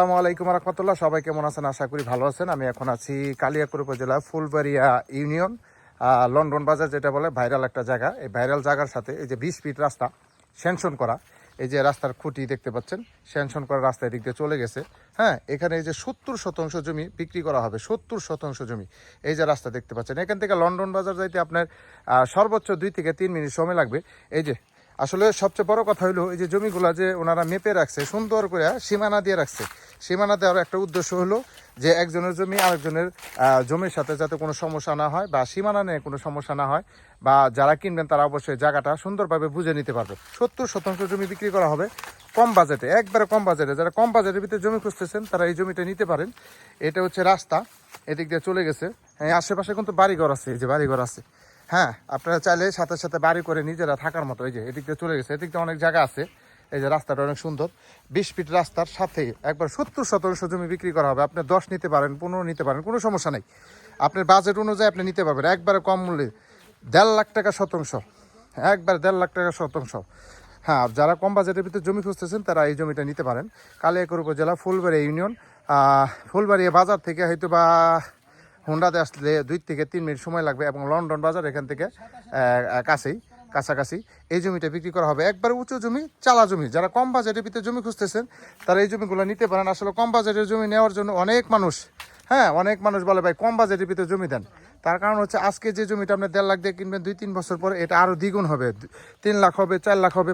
আসসালামু আলাইকুম রহমতুল্লাহ। সবাই কেমন আছেন? আশা করি ভালো আছেন। আমি এখন আছি কালিয়াকুর উপজেলা ফুলবাড়িয়া ইউনিয়ন লন্ডন বাজার যেটা বলে ভাইরাল একটা জায়গা। এই ভাইরাল জায়গার সাথে এই যে বিশ ফিট রাস্তা স্যাংশন করা, এই যে রাস্তার খুঁটি দেখতে পাচ্ছেন স্যাংশন করা রাস্তা এদিক দিয়ে চলে গেছে। হ্যাঁ এখানে এই যে সত্তর শতাংশ জমি বিক্রি করা হবে, সত্তর শতাংশ জমি, এই যে রাস্তা দেখতে পাচ্ছেন। এখান থেকে লন্ডন বাজার যাইতে আপনার সর্বোচ্চ দুই থেকে তিন মিনিট সময় লাগবে। এই যে, আসলে সবচেয়ে বড় কথা হলো এই যে জমিগুলা যে ওনারা মেপে রাখছে, সুন্দর করে সীমানা দিয়ে রাখছে সীমানা দেওয়ার একটা উদ্দেশ্য হলো যে একজনের জমি আরেকজনের জমির সাথে যাতে কোনো সমস্যা না হয় বা সীমানা নিয়ে কোনো সমস্যা না হয় বা যারা কিনবেন তারা অবশ্যই জায়গাটা সুন্দরভাবে বুঝে নিতে পারবে। সত্তর শতাংশ জমি বিক্রি করা হবে কম বাজেটে। একবারে কম বাজেটে। যারা কম বাজেটের ভিতরে জমি খুঁজতেছেন, তারা এই জমিটা নিতে পারেন। এটা হচ্ছে রাস্তা। এদিক দিয়ে চলে গেছে। হ্যাঁ আশেপাশে কিন্তু বাড়িঘর আছে। এই যে বাড়িঘর আছে। হ্যাঁ আপনারা চাইলে সাথে সাথে বাড়ি করে নিজেরা থাকার মতো। এই যে এদিক দিয়ে চলে গেছে। এদিক দিয়ে অনেক জায়গা আছে। এই যে রাস্তাটা অনেক সুন্দর। বিশ ফিট রাস্তার সাথে একবার সত্তর শতাংশ জমি বিক্রি করা হবে। আপনি দশ নিতে পারেন, পনেরো নিতে পারেন, কোনো সমস্যা নেই। আপনার বাজেট অনুযায়ী আপনি নিতে পারবেন। একবারে কম মূল্যে দেড় লাখ টাকা শতাংশ। একবার দেড় লাখ টাকা শতাংশ। হ্যাঁ যারা কম বাজেটের ভিতরে জমি খুঁজতেছেন, তারা এই জমিটা নিতে পারেন। কালিয়াকুর উপজেলা ফুলবাড়িয়া ইউনিয়ন। ফুলবাড়িয়া বাজার থেকে হয়তো বা হুন্ডাতে আসলে দুই থেকে তিন মিনিট সময় লাগবে এবং লন্ডন বাজার এখান থেকে কাছেই। কাছাকাছি এই জমিটা বিক্রি করা হবে। একবার উঁচু জমি, চালা জমি, যারা কম বাজেটের ভিতরে জমি খুঁজতেছেন, তারা এই জমিগুলো নিতে পারেন। আসলে কম বাজেটের জমি নেওয়ার জন্য অনেক মানুষ হ্যাঁ অনেক মানুষ বলে, ভাই, কম বাজেটের ভিতরে জমি দেন। তার কারণ হচ্ছে, আজকে যে জমিটা আপনি দেড় লাখ দিয়ে কিনবেন, দুই, তিন বছর পরে এটা আরও দ্বিগুণ হবে। তিন লাখ হবে, চার লাখ হবে